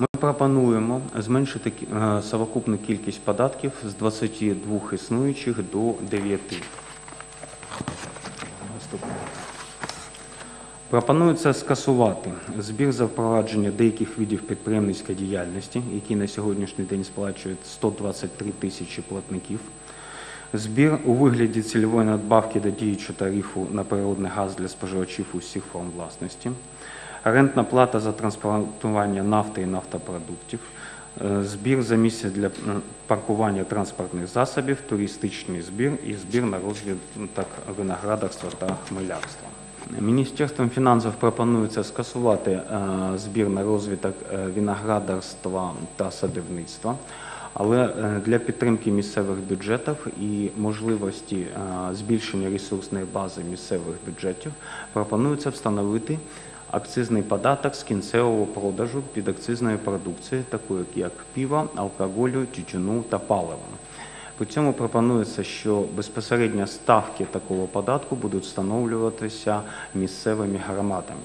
Ми пропонуємо зменшити е, совокупну кількість податків з 22 існуючих до 9. Пропонується скасувати збір за впровадження деяких видів підприємницької діяльності, які на сьогоднішній день сплачують 123 тисячі платників. Збір у вигляді цільової надбавки до діючого тарифу на природний газ для споживачів усіх форм власності, рентна плата за транспортування нафти і нафтопродуктів, е, збір за місце для паркування транспортних засобів, туристичний збір і збір на розвиток виноградарства та хмелярства. Міністерством фінансів пропонується скасувати е, збір на розвиток е, виноградарства та садівництва. Але е, для підтримки місцевих бюджетів і можливості е, збільшення ресурсної бази місцевих бюджетів пропонується встановити акцизний податок з кінцевого продажу підакцизної продукції, такої як піва, алкоголю, тютюну та палива. При цьому пропонується, що безпосередньо ставки такого податку будуть встановлюватися місцевими громадами.